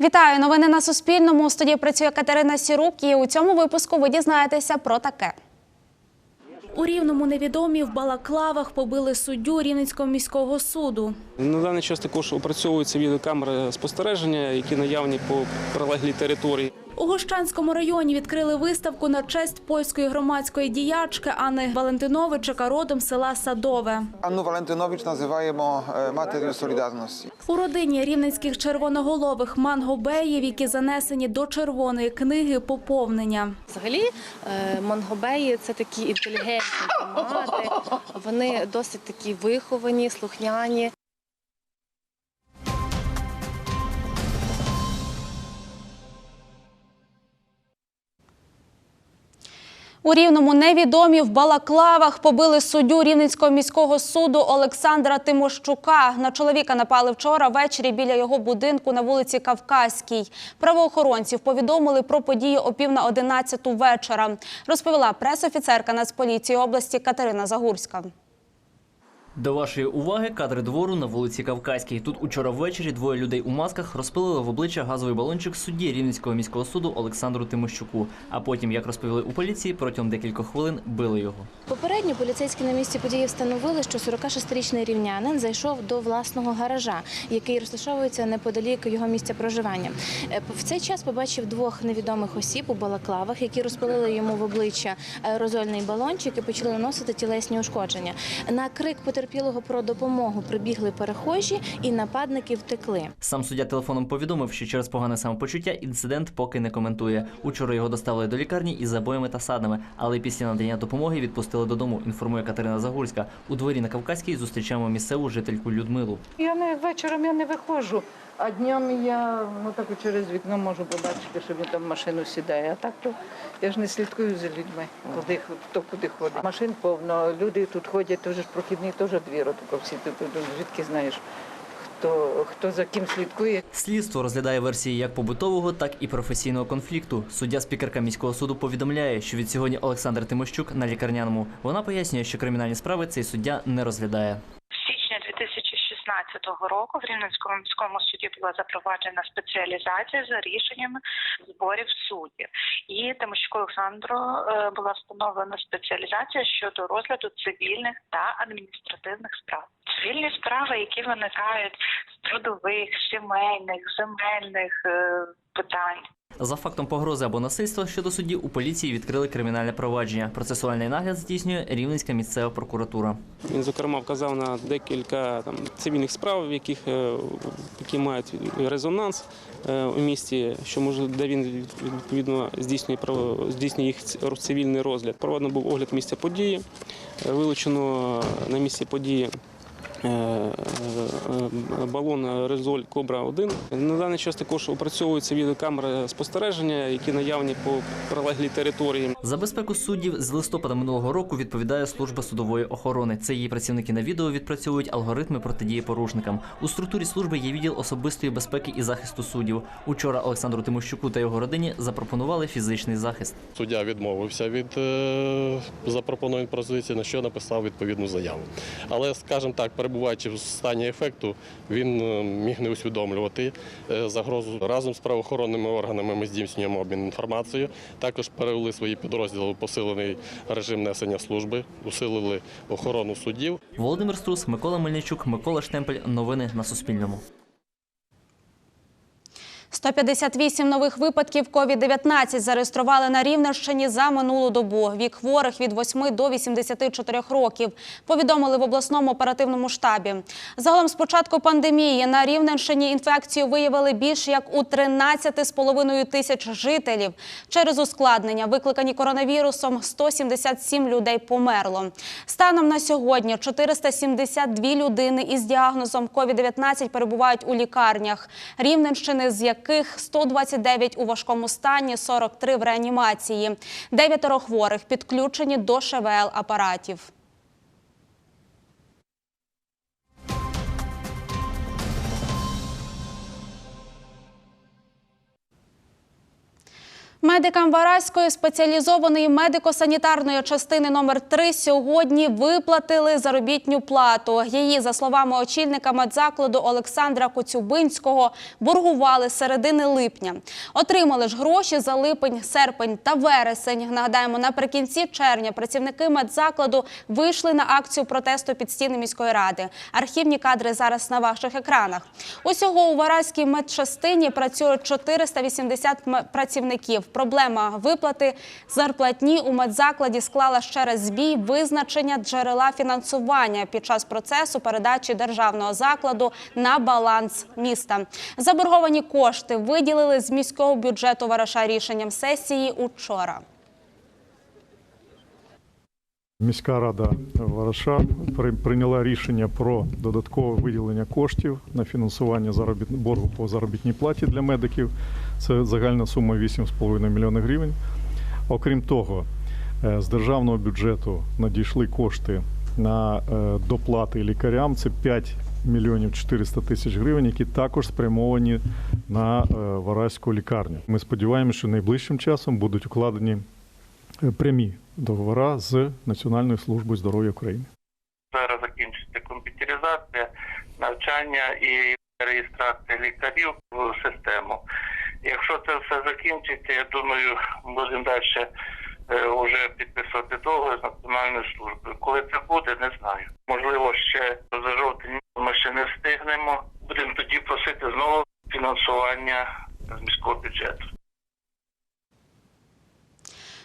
Вітаю! Новини на Суспільному. У студії працює Катерина Сірук. І у цьому випуску ви дізнаєтеся про таке. У Рівному невідомі в балаклавах побили суддю Рівненського міського суду. На даний час також опрацьовуються відеокамери спостереження, які наявні по прилеглій території. У Гощанському районі відкрили виставку на честь польської громадської діячки Анни Валентинович, яка родом села Садове. Анну Валентинович називаємо е, матір'ю солідарності. У родині рівненських червоноголових мангобеїв, які занесені до червоної книги поповнення. Взагалі, е, монгобеї це такі інтелігентні томати. Вони досить такі виховані, слухняні. У Рівному невідомі в балаклавах побили суддю Рівненського міського суду Олександра Тимощука. На чоловіка напали вчора ввечері біля його будинку на вулиці Кавказькій. Правоохоронців повідомили про подію о пів на одинадцяту вечора. Розповіла пресофіцерка Нацполіції області Катерина Загурська. До вашої уваги кадри двору на вулиці Кавказькій. Тут учора ввечері двоє людей у масках розпилили в обличчя газовий балончик судді Рівненського міського суду Олександру Тимощуку. А потім, як розповіли у поліції, протягом декількох хвилин били його. Попередньо поліцейські на місці події встановили, що 46-річний рівнянин зайшов до власного гаража, який розташовується неподалік його місця проживання. Е, В цей час побачив двох невідомих осіб у балаклавах, які розпилили йому в обличчя аерозольний балончик і почали наносити тілесні ушкодження. На крик потерпілого про допомогу прибігли перехожі, і нападники втекли. Сам суддя телефоном повідомив, що через погане самопочуття інцидент поки не коментує. Учора його доставили до лікарні із забоями та садами, але після надання допомоги відпустили додому. Інформує Катерина Загурська. У дворі на Кавказькій зустрічаємо місцеву жительку Людмилу. Я не вечором я не виходжу, а днем я ну, так через вікно можу побачити, що він там машину сідає. А так то я ж не слідкую за людьми, куди хто куди ходить. Машин повно, люди тут ходять, теж ж прохідний теж двір, отако всі тут, звідки знаєш, хто, хто за ким слідкує. Слідство розглядає версії як побутового, так і професійного конфлікту. Суддя спікерка міського суду повідомляє, що від сьогодні Олександр Тимощук на лікарняному. Вона пояснює, що кримінальні справи цей суддя не розглядає. З січня 2016 року в Рівненському міському суді була запроваджена спеціалізація за рішеннями зборів суддів. І Тимощуку Олександру е, була встановлена спеціалізація щодо розгляду цивільних та адміністративних справ. Цивільні справи, які виникають з трудових, сімейних, земельних е, питань. За фактом погрози або насильства щодо судді у поліції відкрили кримінальне провадження. Процесуальний нагляд здійснює Рівненська місцева прокуратура. Він зокрема вказав на декілька там цивільних справ, в яких е, які мають резонанс е, у місті, що може де він відповідно здійснює право здійснює їх цивільний розгляд. Проведено був огляд місця події, е, вилучено на місці події. Е, е, Балон Резоль Кобра 1 на даний час також опрацьовуються відеокамери спостереження, які наявні по прилеглій території. За безпеку суддів з листопада минулого року відповідає служба судової охорони. Це її працівники на відео відпрацьовують алгоритми протидії порушникам. У структурі служби є відділ особистої безпеки і захисту суддів. Учора Олександру Тимощуку та його родині запропонували фізичний захист. Суддя відмовився від е, запропонованої пропозиції, на що написав відповідну заяву. Але, скажімо так, перебуваючи в стані ефекту, він е, міг не усвідомлювати е, загрозу. Разом з правоохоронними органами ми здійснюємо обмін інформацією. Також перевели свої підрозділи у посилений режим несення служби, усилили охорону суддів. Володимир Струс, Микола Мельничук, Микола Штемпель. Новини на Суспільному. 158 нових випадків COVID-19 зареєстрували на Рівненщині за минулу добу. Вік хворих від 8 до 84 років, повідомили в обласному оперативному штабі. Загалом з початку пандемії на Рівненщині інфекцію виявили більше як у 13,5 тисяч жителів. Через ускладнення, викликані коронавірусом, 177 людей померло. Станом на сьогодні 472 людини із діагнозом COVID-19 перебувають у лікарнях. Рівненщини, з яких 129 у важкому стані, 43 в реанімації. Дев'ятеро хворих підключені до ШВЛ апаратів. Медикам Вараської спеціалізованої медико-санітарної частини номер 3 сьогодні виплатили заробітню плату. Її, за словами очільника медзакладу Олександра Коцюбинського, боргували середини липня. Отримали ж гроші за липень, серпень та вересень. Нагадаємо, наприкінці червня працівники медзакладу вийшли на акцію протесту під стіни міської ради. Архівні кадри зараз на ваших екранах. Усього у Вараській медчастині працює 480 м- працівників. Проблема виплати зарплатні у медзакладі склала ще раз збій визначення джерела фінансування під час процесу передачі державного закладу на баланс міста. Заборговані кошти виділили з міського бюджету Вараша рішенням сесії учора. Міська рада Вараша прийняла рішення про додаткове виділення коштів на фінансування заробіт... боргу по заробітній платі для медиків. Це загальна сума 8,5 мільйона гривень. Окрім того, е, з державного бюджету надійшли кошти на е, доплати лікарям. Це 5 мільйонів 400 тисяч гривень, які також спрямовані на е, Вараську лікарню. Ми сподіваємося, що найближчим часом будуть укладені прямі договори з Національною службою здоров'я України. зараз закінчиться комп'ютеризація, навчання і реєстрація лікарів в систему. Якщо це все закінчиться, я думаю, будемо далі е, вже підписувати договір з національною службою. Коли це буде, не знаю. Можливо, ще за жовтень ми ще не встигнемо. Будемо тоді просити знову фінансування з міського бюджету.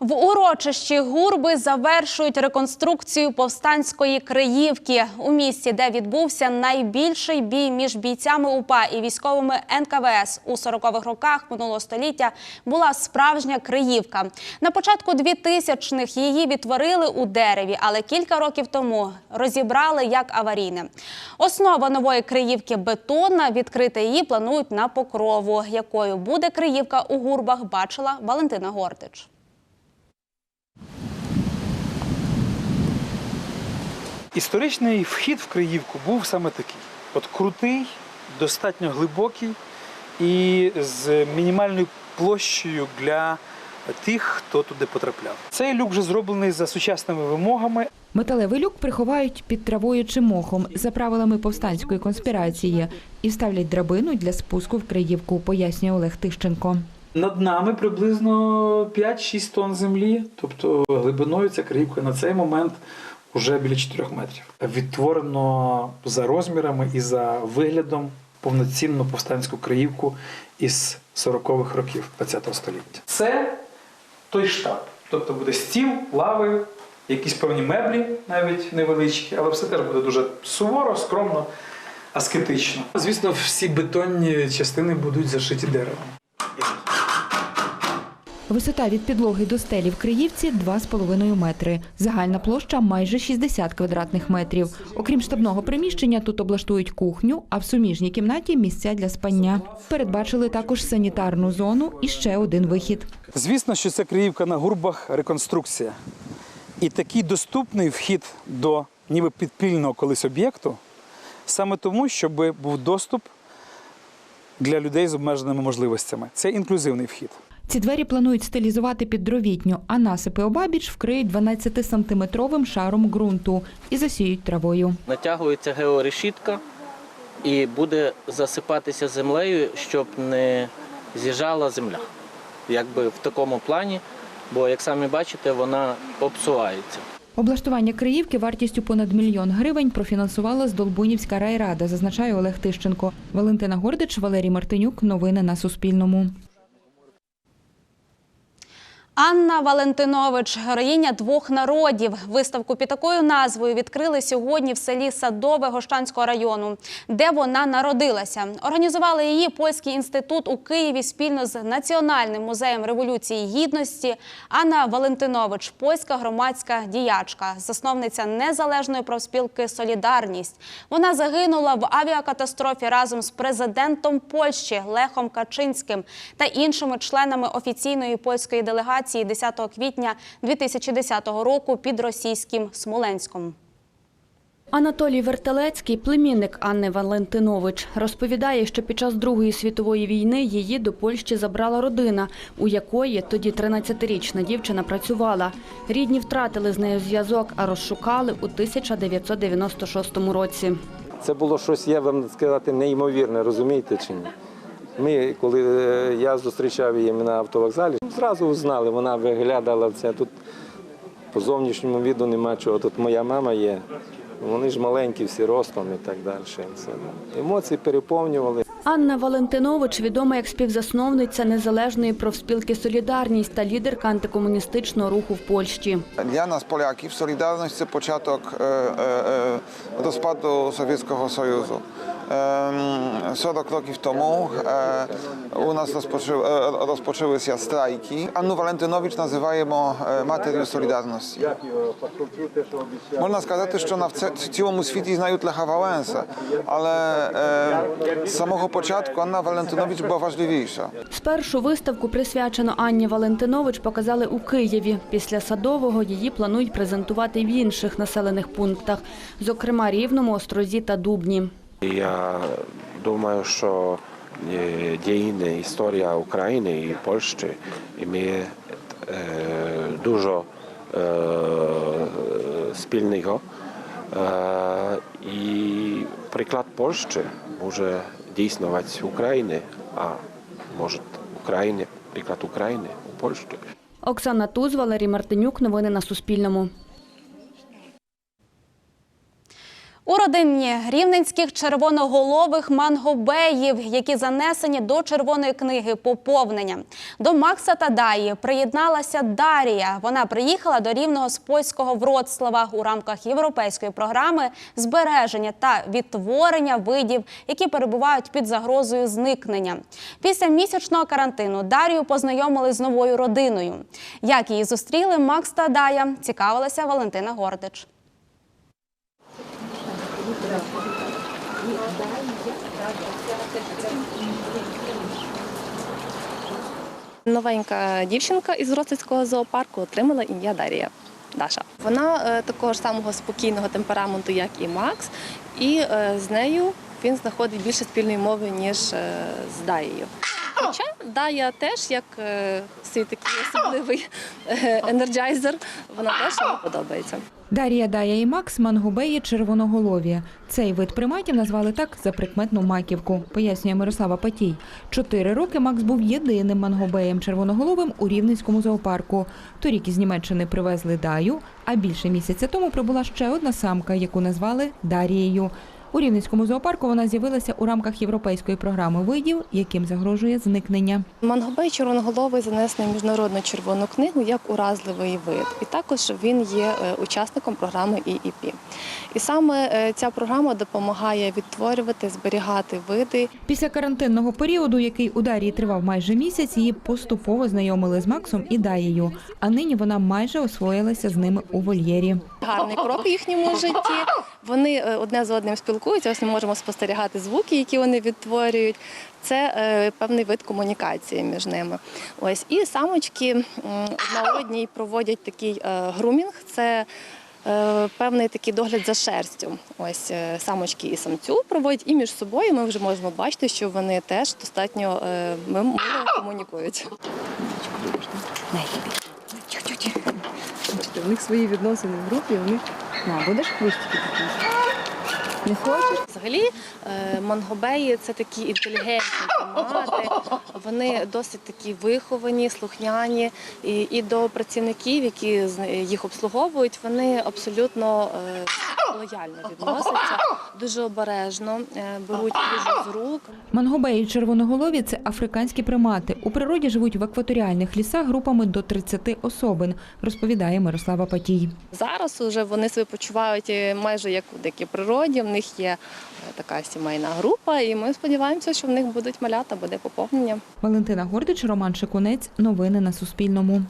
В урочищі Гурби завершують реконструкцію повстанської Криївки у місті, де відбувся найбільший бій між бійцями УПА і військовими НКВС у 40-х роках минулого століття. Була справжня Криївка. На початку 2000-х її відтворили у дереві, але кілька років тому розібрали як аварійне. Основа нової Криївки бетонна. Відкрити її планують на покрову. Якою буде Криївка у Гурбах, бачила Валентина Гортич. Історичний вхід в Криївку був саме такий: от крутий, достатньо глибокий і з мінімальною площею для тих, хто туди потрапляв. Цей люк вже зроблений за сучасними вимогами. Металевий люк приховають під травою чи мохом за правилами повстанської конспірації і вставлять драбину для спуску в Криївку, пояснює Олег Тищенко. Над нами приблизно 5-6 тонн землі, тобто глибиною ця Криївка на цей момент вже біля 4 метрів. Відтворено за розмірами і за виглядом повноцінну повстанську Криївку із 40-х років ХХ століття. Це той штаб. Тобто буде стіл, лави, якісь певні меблі, навіть невеличкі, але все теж буде дуже суворо, скромно, аскетично. Звісно, всі бетонні частини будуть зашиті деревом. Висота від підлоги до стелі в Криївці 2,5 метри. Загальна площа майже 60 квадратних метрів. Окрім штабного приміщення, тут облаштують кухню, а в суміжній кімнаті місця для спання. Передбачили також санітарну зону і ще один вихід. Звісно, що це Криївка на гурбах реконструкція. І такий доступний вхід до ніби підпільного колись об'єкту саме тому, щоб був доступ для людей з обмеженими можливостями. Це інклюзивний вхід. Ці двері планують стилізувати під дровітню, а насипи обабіч вкриють 12-сантиметровим шаром ґрунту і засіють травою. натягується георешітка і буде засипатися землею, щоб не з'їжджала земля. Якби в такому плані, бо як самі бачите, вона обсувається. Облаштування Криївки вартістю понад мільйон гривень профінансувала Здолбунівська райрада, зазначає Олег Тищенко. Валентина Гордич, Валерій Мартинюк. Новини на Суспільному. Анна Валентинович, героїня двох народів. Виставку під такою назвою відкрили сьогодні в селі Садове Гощанського району, де вона народилася. Організували її польський інститут у Києві спільно з Національним музеєм революції гідності. Анна Валентинович, польська громадська діячка, засновниця незалежної профспілки Солідарність. Вона загинула в авіакатастрофі разом з президентом Польщі Лехом Качинським та іншими членами офіційної польської делегації 10 квітня 2010 року під російським Смоленськом. Анатолій Вертелецький, племінник Анни Валентинович, розповідає, що під час Другої світової війни її до Польщі забрала родина, у якої тоді 13-річна дівчина працювала. Рідні втратили з нею зв'язок, а розшукали у 1996 році. Це було щось, я вам сказати, неймовірне, розумієте чи ні? Ми, коли е, я зустрічав її на автовокзалі, зразу узнали, вона виглядала це тут по зовнішньому віду нема чого. Тут моя мама є. Вони ж маленькі, всі ростом і так далі. Це, емоції переповнювали. Анна Валентинович відома як співзасновниця незалежної профспілки Солідарність та лідерка антикомуністичного руху в Польщі. Для нас, Поляків, Solidarność це початок е, е, розпаду Совєтського Союзу. Ем, 40 років тому е, у нас розпочали, розпочалися страйки. Annu Walentynowicz називаємо е, матерію солідарності. Можна сказати, що на цілому світі знають Леха Валенса, але е, з самого початку Анна Валентинович була важливіша. Спершу виставку, присвячену Анні Валентинович, показали у Києві. Після Садового її планують презентувати в інших населених пунктах, зокрема Рівному, Острозі та Дубні. Я думаю, що е, дійна історія України і Польщі має е, дуже е, спільного. І приклад Польщі може дійснувати в Україні, а може України, приклад України у Польщі. Оксана Туз, Валерій Мартинюк. Новини на Суспільному. У родині рівненських червоноголових мангобеїв, які занесені до червоної книги поповнення. До Макса та Даї приєдналася Дарія. Вона приїхала до рівного з польського Вроцлава у рамках європейської програми збереження та відтворення видів, які перебувають під загрозою зникнення. Після місячного карантину Дарію познайомили з новою родиною. Як її зустріли Макс та Дая, цікавилася Валентина Гордич. Новенька дівчинка із Ростицького зоопарку отримала ім'я Дарія. Даша. Вона е, такого ж самого спокійного темпераменту, як і Макс, і е, з нею він знаходить більше спільної мови, ніж е, з Даєю. Хоча Дая теж як свій такий особливий енерджайзер, вона теж йому подобається. Дар'я Дая і Макс мангубеї червоноголові. Цей вид приматів назвали так за прикметну маківку, пояснює Мирослава Патій. Чотири роки Макс був єдиним мангобеєм червоноголовим у Рівненському зоопарку. Торік із Німеччини привезли Даю, а більше місяця тому прибула ще одна самка, яку назвали Дарією. У Рівненському зоопарку вона з'явилася у рамках європейської програми видів, яким загрожує зникнення. Мангобей червоноголовий занесений в міжнародну червону книгу як уразливий вид, і також він є е, учасником програми ІІП. І саме е, ця програма допомагає відтворювати, зберігати види. Після карантинного періоду, який у Дарії тривав майже місяць, її поступово знайомили з Максом і Даєю. А нині вона майже освоїлася з ними у вольєрі. Гарний крок у їхньому житті. Вони е, одне з одним спілкуються. Ось ми можемо спостерігати звуки, які вони відтворюють. Це е, певний вид комунікації між ними. Ось і самочки одна одній проводять такий е, грумінг. Це е, Певний такий догляд за шерстю. Ось е, самочки і самцю проводять і між собою. Ми вже можемо бачити, що вони теж достатньо мило комунікують. У них свої відносини в групі, у них на, будеш хвостики такі? Не хочеш? Взагалі, мангобеї це такі інтелігентні томати, Вони досить такі виховані, слухняні. І, і до працівників, які їх обслуговують, вони абсолютно е, лояльно відносяться, дуже обережно е, беруть їжу з рук. Мангобеї червоноголові це африканські примати. У природі живуть в екваторіальних лісах групами до 30 особин, розповідає Мирослава Патій. Зараз вже вони себе почувають е, майже як у дикій природі. В них є е, така сімейна група, і ми сподіваємося, що в них будуть малята, буде поповнення. Валентина Гордич, Роман Шикунець. Новини на Суспільному.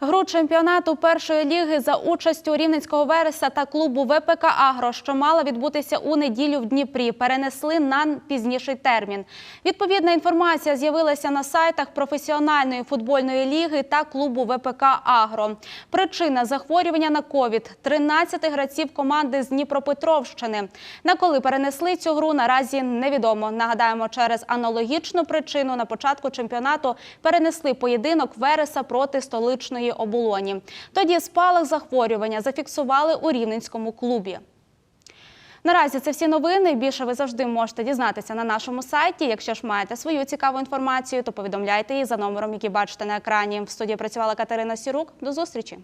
Гру чемпіонату першої ліги за участю Рівненського Вереса та клубу ВПК Агро, що мала відбутися у неділю в Дніпрі, перенесли на пізніший термін. Відповідна інформація з'явилася на сайтах професіональної футбольної ліги та клубу ВПК Агро. Причина захворювання на ковід – 13 гравців команди з Дніпропетровщини. На коли перенесли цю гру, наразі невідомо. Нагадаємо, через аналогічну причину на початку чемпіонату перенесли поєдинок Вереса проти столичної оболоні. Тоді спалах захворювання зафіксували у Рівненському клубі. Наразі це всі новини. Більше ви завжди можете дізнатися на нашому сайті. Якщо ж маєте свою цікаву інформацію, то повідомляйте її за номером, який бачите на екрані. В студії працювала Катерина Сірук. До зустрічі.